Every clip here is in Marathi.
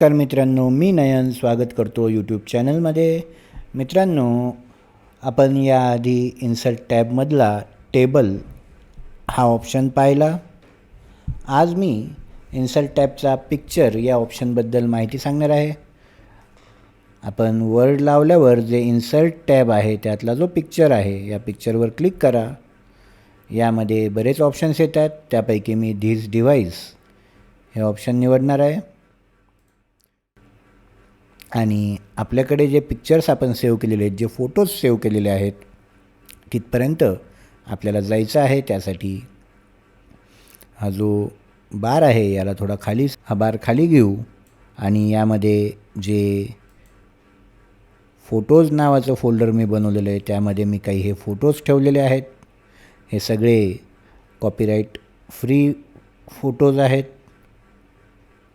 नमस्कार मित्रांनो मी नयन स्वागत करतो यूट्यूब चॅनलमध्ये मित्रांनो आपण याआधी इन्सर्ट टॅबमधला टेबल हा ऑप्शन पाहिला. आज मी इन्सर्ट टॅबचा पिक्चर या ऑप्शनबद्दल माहिती सांगणार आहे. आपण वर्ड लावल्यावर जे इन्सर्ट टॅब आहे त्यातला जो पिक्चर आहे या पिक्चरवर क्लिक करा. यामध्ये बरेच ऑप्शन्स येतात त्यापैकी मी धीज डिव्हाइस हे ऑप्शन निवडणार आहे. आणि आपल्याकडे जे पिक्चर्स आपण सेव्ह केलेले आहेत जे फोटोज सेव्ह केलेले आहेत तिथपर्यंत आपल्याला जायचं आहे. त्यासाठी हा जो बार आहे याला थोडा खाली हा बार खाली घेऊ आणि यामध्ये जे फोटोज नावाचं फोल्डर मी बनवलेलं आहे त्यामध्ये मी काही हे फोटोज ठेवलेले आहेत. हे सगळे कॉपीराईट फ्री फोटोज आहेत.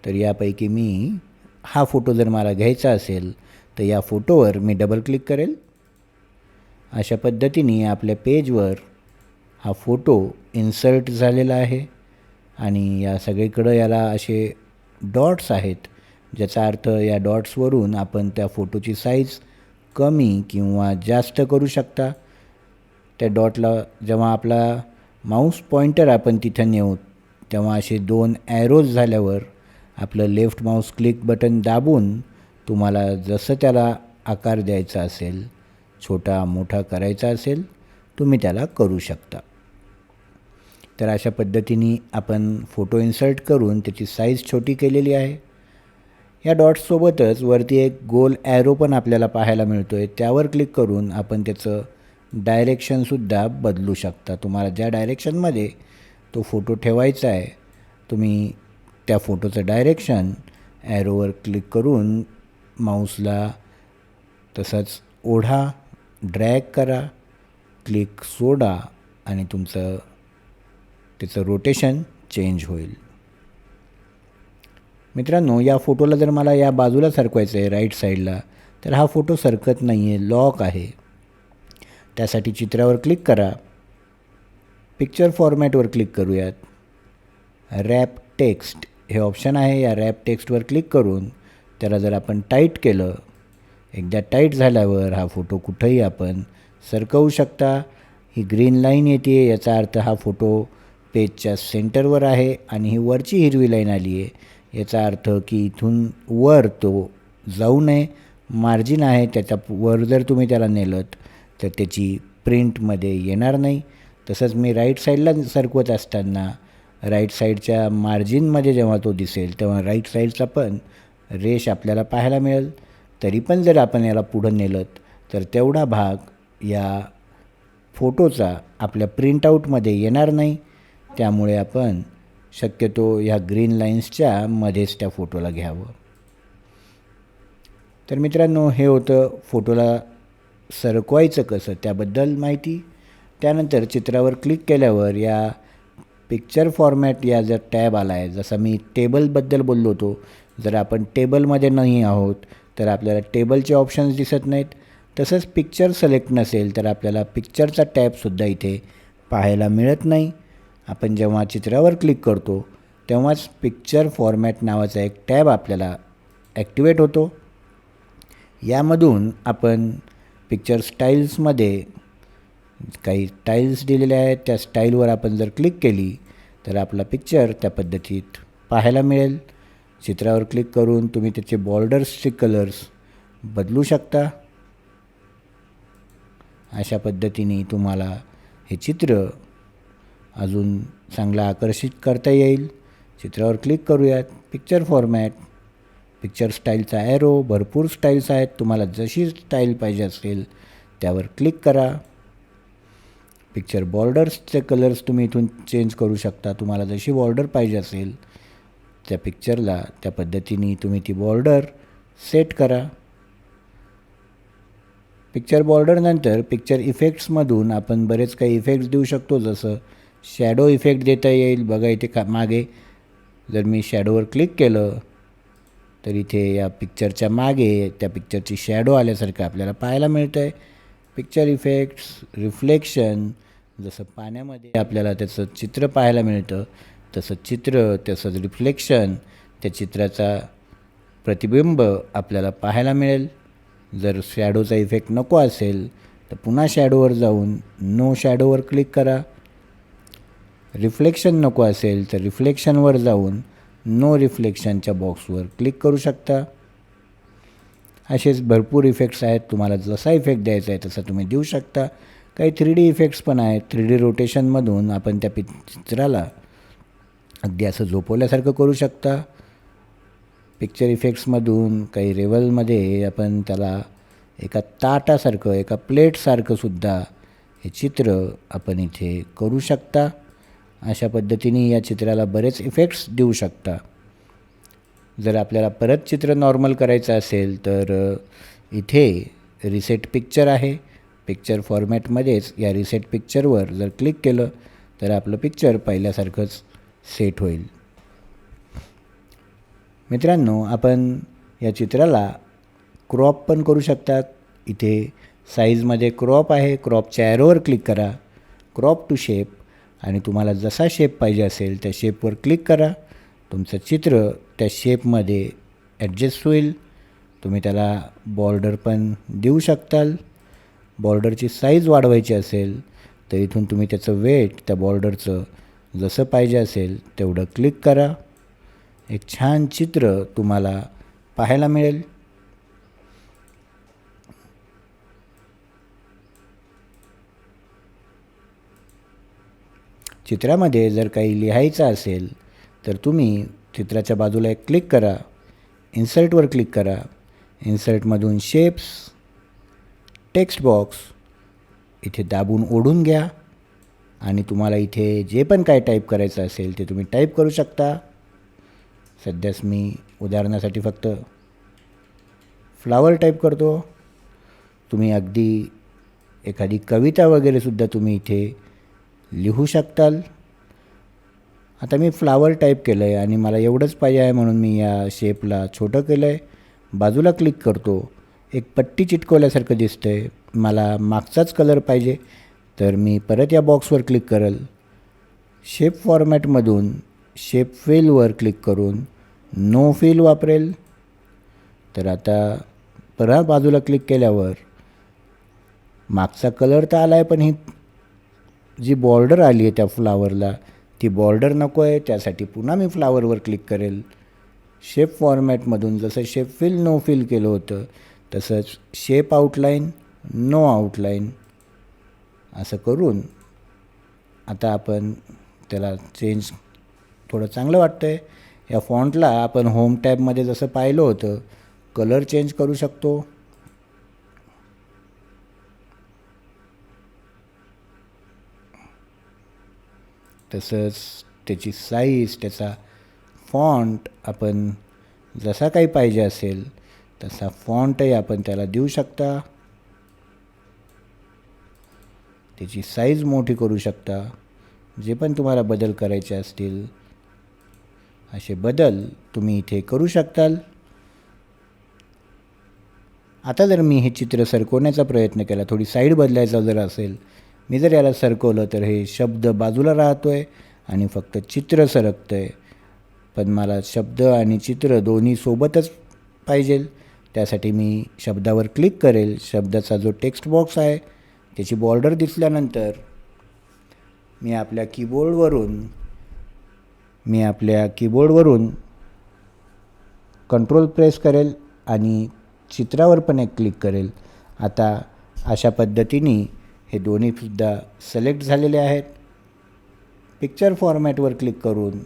तर यापैकी मी हा फोटो जर मला घ्यायचा असेल तर या फोटोवर मी डबल क्लिक करेल. अशा पद्धतीने आपल्या पेजवर हा फोटो इन्सर्ट झालेला आहे आणि या सगळीकडं याला असे डॉट्स आहेत ज्याचा अर्थ या डॉट्सवरून आपण त्या फोटोची साईज कमी किंवा जास्त करू शकता. त्या डॉटला जेव्हा आपला माऊस पॉईंटर आपण तिथं नेऊ तेव्हा असे दोन ॲरोज झाल्यावर आपलं लेफ्ट माऊस क्लिक बटन दाबून तुम्हाला जसं त्याला आकार द्यायचा असेल छोटा मोठा करायचा असेल तुम्ही त्याला करू शकता. तर अशा पद्धतीने आपण फोटो इन्सर्ट करून त्याची साईज छोटी केलेली आहे. या डॉट्ससोबतच वरती एक गोल ॲरो पण आपल्याला पाहायला मिळतो आहे त्यावर क्लिक करून आपण त्याचं डायरेक्शनसुद्धा बदलू शकता. तुम्हाला ज्या डायरेक्शनमध्ये तो फोटो ठेवायचा आहे तुम्ही त्या फोटोचं डायरेक्शन ॲरोवर क्लिक करून माऊसला तसंच ओढा ड्रॅग करा क्लिक सोडा आणि तुमचं त्याचं रोटेशन चेंज होईल. मित्रांनो या फोटोला जर मला या बाजूला सरकवायचं आहे राईट साईडला तर हा फोटो सरकत नाही आहे लॉक आहे. त्यासाठी चित्रावर क्लिक करा. पिक्चर फॉर्मॅटवर क्लिक करूयात. रॅप टेक्स्ट हे ऑप्शन आहे. या रॅप टेक्स्टवर क्लिक करून त्याला जर आपण टाईट केलं एकदा टाईट झाल्यावर हा फोटो कुठंही आपण सरकवू शकता. ही ग्रीन लाईन येते याचा अर्थ हा फोटो पेजच्या सेंटरवर आहे आणि ही वरची हिरवी लाईन आली आहे याचा अर्थ की इथून वर तो जाऊ नये. मार्जिन आहे त्याच्या वर जर तुम्ही त्याला नेलत तर त्याची प्रिंटमध्ये येणार नाही. तसंच मी राईट साईडला सरकवत असताना राईट साईडच्या मार्जिनमध्ये जेव्हा तो दिसेल तेव्हा राईट साईडचा पण रेश आपल्याला पाहायला मिळेल. तरी पण जर आपण याला पुढं नेलं तर तेवढा भाग या फोटोचा आपल्या प्रिंटआउटमध्ये येणार नाही. त्यामुळे आपण शक्यतो ह्या ग्रीन लाईन्सच्या मध्येच त्या फोटोला घ्यावं. तर मित्रांनो हे होतं फोटोला सरकवायचं कसं त्याबद्दल माहिती. त्यानंतर चित्रावर क्लिक केल्यावर या पिक्चर फॉर्मॅट या जर टॅब आला आहे जसं मी टेबलबद्दल बोललो होतो जर आपण टेबलमध्ये नाही आहोत तर आपल्याला टेबलचे ऑप्शन्स दिसत नाहीत. तसंच पिक्चर सिलेक्ट नसेल तर आपल्याला पिक्चरचा टॅबसुद्धा इथे पाहायला मिळत नाही. आपण जेव्हा चित्रावर क्लिक करतो तेव्हाच पिक्चर फॉर्मॅट नावाचा एक टॅब आपल्याला ॲक्टिवेट होतो. यामधून आपण पिक्चर स्टाईल्समध्ये काही टाईल्स दिलेल्या आहेत त्या स्टाईलवर आपण जर क्लिक केली तर आपला पिक्चर त्या पद्धतीत पाहायला मिळेल. चित्रावर क्लिक करून तुम्ही त्याचे बॉर्डर्सचे कलर्स बदलू शकता. अशा पद्धतीने तुम्हाला हे चित्र अजून चांगलं आकर्षित करता येईल. चित्रावर क्लिक करूयात. पिक्चर फॉर्मॅट पिक्चर स्टाईलचा ॲरो भरपूर स्टाईल्स आहेत. तुम्हाला जशी स्टाईल पाहिजे असेल त्यावर क्लिक करा. पिक्चर बॉर्डर्सचे कलर्स तुम्ही इथून चेंज करू शकता. तुम्हाला जशी बॉर्डर पाहिजे असेल त्या पिक्चरला त्या पद्धतीने तुम्ही ती बॉर्डर सेट करा. पिक्चर बॉर्डरनंतर पिक्चर इफेक्ट्समधून आपण बरेच काही इफेक्ट्स देऊ शकतो. जसं शॅडो इफेक्ट देता येईल. बघा इथे का मागे जर मी शॅडोवर क्लिक केलं तर इथे या पिक्चरच्या मागे त्या पिक्चरची शॅडो आल्यासारखं आपल्याला पाहायला मिळतं आहे पिक्चर इफेक्ट्स रिफ्लेक्शन जसं पाण्यामध्ये आपल्याला त्याचं चित्र पाहायला मिळतं तसं चित्र त्याचं रिफ्लेक्शन त्या चित्राचा प्रतिबिंब आपल्याला पाहायला मिळेल. जर शॅडोचा इफेक्ट नको असेल तर पुन्हा शॅडोवर जाऊन नो शॅडोवर क्लिक करा. रिफ्लेक्शन नको असेल तर रिफ्लेक्शनवर जाऊन नो रिफ्लेक्शनच्या बॉक्सवर क्लिक करू शकता. असेच भरपूर इफेक्ट्स आहेत तुम्हाला जसा इफेक्ट द्यायचा आहे तसा तुम्ही देऊ शकता. काही थ्री डी इफेक्ट्स पण आहेत. थ्री डी रोटेशनमधून आपण त्या पिक्चराला चित्राला अगदी असं झोपवल्यासारखं करू शकता. पिक्चर इफेक्ट्समधून काही रेवलमध्ये आपण त्याला एका ताटासारखं एका प्लेटसारखं सुद्धा हे चित्र आपण इथे करू शकता. अशा पद्धतीने या चित्राला बरेच इफेक्ट्स देऊ शकता. जर आपल्याला परत चित्र नॉर्मल करायचं असेल तर इथे रिसेट पिक्चर आहे. पिक्चर फॉर्मॅटमध्येच या रिसेट पिक्चरवर जर क्लिक केलं तर आपलं पिक्चर पहिल्यासारखंच सेट होईल. मित्रांनो आपण या चित्राला क्रॉप पण करू शकतात. इथे साईजमध्ये क्रॉप आहे. क्रॉपच्या ॲरोवर क्लिक करा. क्रॉप टू शेप आणि तुम्हाला जसा शेप पाहिजे असेल त्या शेपवर क्लिक करा. तुमचं चित्र त्या शेपमध्ये ॲडजस्ट होईल. तुम्ही त्याला बॉर्डर पण देऊ शकताल. बॉर्डरची साईज वाढवायची असेल तर इथून तुम्ही त्याचं वेट त्या बॉर्डरचं जसं पाहिजे असेल तेवढं क्लिक करा. एक छान चित्र तुम्हाला पाहायला मिळेल. चित्रामध्ये जर काही लिहायचं असेल तर तुम्ही चित्राच्या बाजूला एक क्लिक करा. इन्सर्टवर क्लिक करा. इन्सर्टमधून शेप्स टेक्स्ट बॉक्स इथे दाबून ओढून घ्या आणि तुम्हाला इथे जे पण काय टाईप करायचं असेल ते तुम्ही टाईप करू शकता. सध्याच मी उदाहरणासाठी फक्त फ्लावर टाईप करतो. तुम्ही अगदी एखादी कविता वगैरेसुद्धा तुम्ही इथे लिहू शकताल. आता मी फ्लावर टाईप केलं आहे आणि मला एवढंच पाहिजे आहे म्हणून मी या शेपला छोटं केलं आहे बाजूला क्लिक करतो. एक पट्टी चिटकवल्यासारखं दिसतं आहे मला मागचाच कलर पाहिजे. तर मी परत या बॉक्सवर क्लिक करेल. शेप फॉर्मॅटमधून शेप फिलवर क्लिक करून नो फिल वापरेल. तर आता परत बाजूला क्लिक केल्यावर मागचा कलर तर आला आहे पण ही जी बॉर्डर आली आहे त्या फ्लावरला ती बॉर्डर नको आहे त्यासाठी पुन्हा मी फ्लावरवर क्लिक करेल. शेप फॉर्मॅटमधून जसं शेप फिल नो फिल केलं होतं तसंच शेप आउटलाईन नो आउटलाईन असं करून आता आपण त्याला चेंज थोडं चांगलं वाटतं आहे या फॉन्टला आपण होम टॅबमध्ये जसं पाहिलं होतं कलर चेंज करू शकतो. तसंच त्याची साईज त्याचा फॉन्ट आपण जसा काही पाहिजे असेल तसा फॉन्टही आपण त्याला देऊ शकता. त्याची साईज मोठी करू शकता. जे पण तुम्हाला बदल करायचे असतील असे बदल तुम्ही इथे करू शकताल. आता जर मी हे चित्र सरकवण्याचा प्रयत्न केला थोडी साईड बदलायचा जर असेल मी जर याला सरकवलं तर हे शब्द बाजूला राहतो आहे आणि फक्त चित्र सरकतं आहे पण मला शब्द आणि चित्र दोन्ही सोबतच पाहिजेल. त्यासाठी मी शब्दावर क्लिक करेल. शब्दाचा जो टेक्स्ट बॉक्स आहे त्याची बॉर्डर दिसल्यानंतर मी आपल्या कीबोर्डवरून मी आपल्या कीबोर्डवरून कंट्रोल प्रेस करेल आणि चित्रावर पण एक क्लिक करेल. आता अशा पद्धतीने हे दोन्हीसुद्धा सिलेक्ट झालेले आहेत. पिक्चर फॉर्मॅटवर क्लिक करून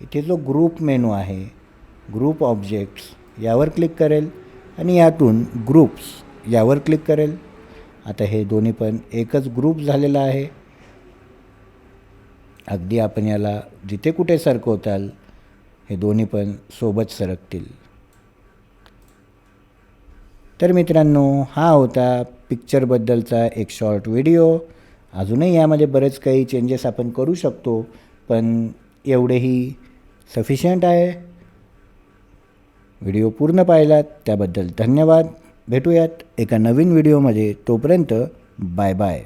इथे जो ग्रुप मेनू आहे ग्रुप ऑब्जेक्ट्स यावर क्लिक करेल. आणि यातून ग्रुप्स यावर क्लिक करेल. आता हे दोन्ही पण एकच ग्रुप झालेला आहे. अगदी आपण याला जिथे कुठे सरकवताल हे दोन्ही पण सोबत सरकतील. तर मित्रांनो हा होता पिक्चरबद्दलचा एक शॉर्ट व्हिडिओ अजूनही यामध्ये बरेच काही चेंजेस आपण करू शकतो पण एवढेही सफिशियंट आहे. व्हिडिओ पूर्ण पाहिलात त्याबद्दल धन्यवाद. भेटूयात एका नवीन व्हिडिओमध्ये. तोपर्यंत बाय बाय